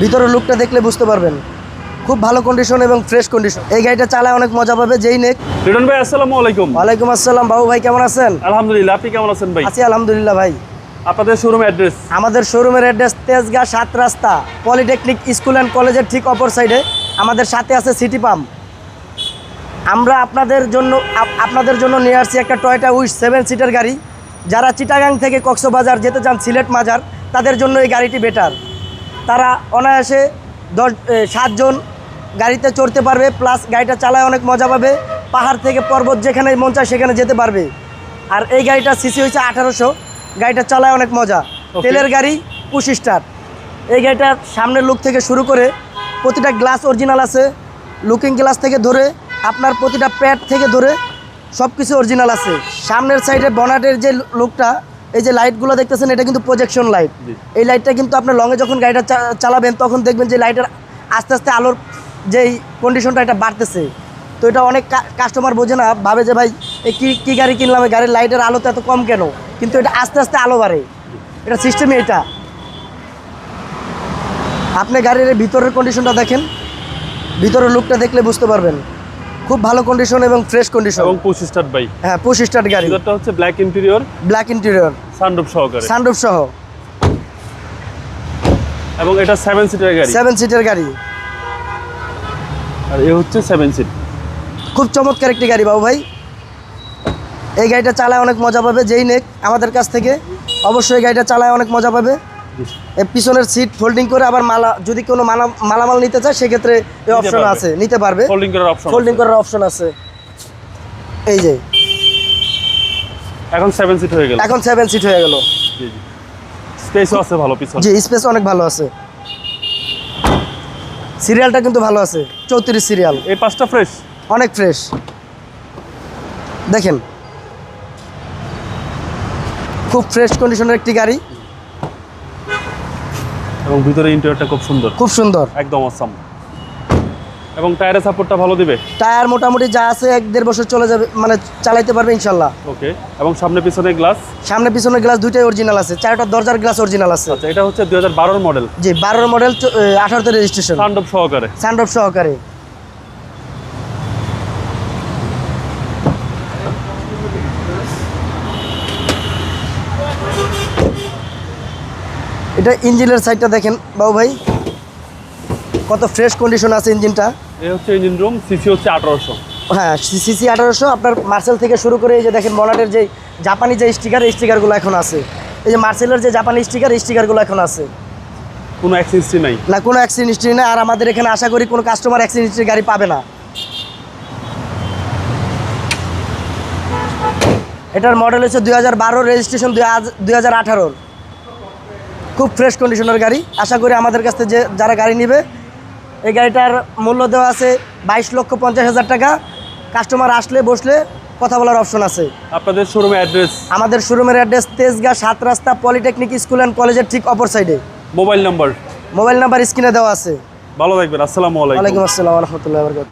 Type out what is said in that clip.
ভিতরের লুকটা দেখলে বুঝতে পারবেন। খুব ভালো কন্ডিশন এবং ফ্রেশ কন্ডিশন এই গাড়িটা চালায় অনেক মজা পাবে যেই নেক। রিটন ভাই আসসালামু আলাইকুম। ওয়ালাইকুম আসসালাম। বাবু ভাই কেমন আছেন? আলহামদুলিল্লাহ আপনি কেমন আছেন ভাই? আছি আলহামদুলিল্লাহ ভাই। আপনাদের শোরুম অ্যাড্রেস আমাদের শোরুমের অ্যাড্রেস তেজগাঁ সাত রাস্তা পলিটেকনিক স্কুল অ্যান্ড কলেজের ঠিক অপর সাইডে আমাদের সাথে আছে সিটি পাম্প আমরা আপনাদের জন্য আপ- আপনাদের জন্য নিয়ে আসছি একটা টয়টা উইশ সেভেন সিটার গাড়ি। যারা চিটাগাং থেকে কক্সবাজার যেতে চান সিলেট মাজার তাদের জন্য এই গাড়িটি বেটার তারা অনায়াসে দশ সাতজন গাড়িতে চড়তে পারবে প্লাস গাড়িটা চালায় অনেক মজা পাবে। পাহাড় থেকে পর্বত যেখানে মন চায় সেখানে যেতে পারবে। আর এই গাড়িটার সিসি হয়েছে আঠারোশো গাড়িটা চালায় অনেক মজা। তেলের গাড়ি পুশ স্টার এই গাড়িটার সামনের লুক থেকে শুরু করে প্রতিটা গ্লাস অরিজিনাল আছে। লুকিং গ্লাস থেকে ধরে আপনার প্রতিটা প্যাড থেকে ধরে সব কিছু অরিজিনাল আছে। সামনের সাইডে বনাটের যে লুকটা এই যে লাইটগুলো দেখতেছেন এটা কিন্তু প্রজেকশন লাইট এই লাইটটা কিন্তু আপনার লংয়ে যখন গাড়িটা চালাবেন তখন দেখবেন যে লাইটের আস্তে আস্তে আলোর যেই কন্ডিশনটা এটা বাড়তেছে। তো এটা অনেক কাস্টমার বোঝে না ভাবে যে ভাই এই কী কী গাড়ি কিনলাম এই গাড়ির লাইটের আলো তো এত কম কেন? কিন্তু এটা আস্তে আস্তে আলো বাড়ে। এটা সিস্টেমই এটা। আপনি গাড়ির ভিতরের কন্ডিশনটা দেখেন ভিতরের লুকটা দেখলে বুঝতে পারবেন। খুব ভালো কন্ডিশন এবং ফ্রেশ কন্ডিশন এবং পুশ স্টার্ট ভাই। হ্যাঁ পুশ স্টার্ট গাড়ি। ভিতরটা হচ্ছে black interior black interior sunroof সহকারে। সানরুফ সহ। এবং এটা সেভেন সিটার গাড়ি। সেভেন সিটার গাড়ি। আর এ হচ্ছে সেভেন সিট খুব চমৎকার একটি গাড়ি বাবু ভাই। এই গাড়িটা চালায় অনেক মজা পাবে যেই নেক আমাদের কাছ থেকে। অবশ্যই গাড়িটা চালায় অনেক মজা পাবে। পিছনের সিট ফোল্ডিং করে আবার মালা যদি কোনো মালা মালামাল নিতে চায় সেক্ষেত্রে এই অপশন আছে নিতে পারবে। ফোল্ডিং করার অপশন ফোল্ডিং করার অপশন আছে। এই যে। এখন সেভেন সিট হয়ে গেল। এখন সেভেন সিট হয়ে গেল। জি জি। স্পেসও আছে ভালো পিছনে। জি স্পেস অনেক ভালো আছে। সিরিয়ালটা কিন্তু ভালো আছে। চৌত্রিশ সিরিয়াল এই পাঁচটা ফ্রেশ অনেক ফ্রেশ দেখেন। খুব ফ্রেশ কন্ডিশনের একটি গাড়ি। এবং ভিতরে ইন্টেরিয়রটা খুব সুন্দর। খুব সুন্দর। একদম অসম এবং টায়ারের সাপোর্টটা ভালো দিবে? টায়ার মোটামুটি যা আছে এক দেড় বছর চলে যাবে মানে চালাইতে পারবে ইনশাল্লাহ ওকে এবং সামনে পিছনে গ্লাস সামনে পিছনে গ্লাস দুইটাই অরিজিনাল আছে চারটা দরজার গ্লাস অরিজিনাল আছে। আচ্ছা এটা হচ্ছে দুই হাজার বারোর মডেল জি বারোর মডেল আঠারোতে রেজিস্ট্রেশন সানরুফ সহকারে। সানড্রপ সহকারে। এটা ইঞ্জিনের সাইডটা দেখেন বাবু ভাই। কত ফ্রেশ কন্ডিশন আছে ইঞ্জিনটা। এ হচ্ছে ইঞ্জিন রুম সিসি হচ্ছে আঠারোশো। হ্যাঁ সিসি আঠারোশো। আপনার মার্সেল থেকে শুরু করে এই যে দেখেন বনাটের যে জাপানি যে স্টিকার এই স্টিকারগুলো এখন আছে। এই যে মার্সেলের যে জাপানি স্টিকার এই স্টিকারগুলো এখন আছে। কোনো অ্যাক্সিডেন্সি নাই। না কোনো অ্যাক্সিডেন্ট হিস্ট্রি না আর আমাদের এখানে আশা করি কোনো কাস্টমার অ্যাক্সিডেন্ট হিস্ট্রি গাড়ি পাবে না। এটার মডেল হচ্ছে দুই হাজার বারোর রেজিস্ট্রেশন দুই হাজার আঠারোর। খুব ফ্রেশ কন্ডিশনের গাড়ি। আশা করি আমাদের কাছ থেকে যে যারা গাড়ি নেবে এই গাড়িটার মূল্য দেওয়া আছে বাইশ লক্ষ পঞ্চাশ হাজার টাকা। কাস্টমার আসলে বসলে কথা বলার অপশন আছে। আপনাদের শোরুমে অ্যাড্রেস আমাদের শোরুমের অ্যাড্রেস তেজগাঁ সাত রাস্তা পলিটেকনিক স্কুল অ্যান্ড কলেজের ঠিক অপর সাইডে মোবাইল নাম্বার মোবাইল নাম্বার স্ক্রিনে দেওয়া আছে। ভালো থাকবেন আসসালামু আলাইকুম। ওয়ালাইকুম আসসালাম রহমতুল্লাহ বরকাত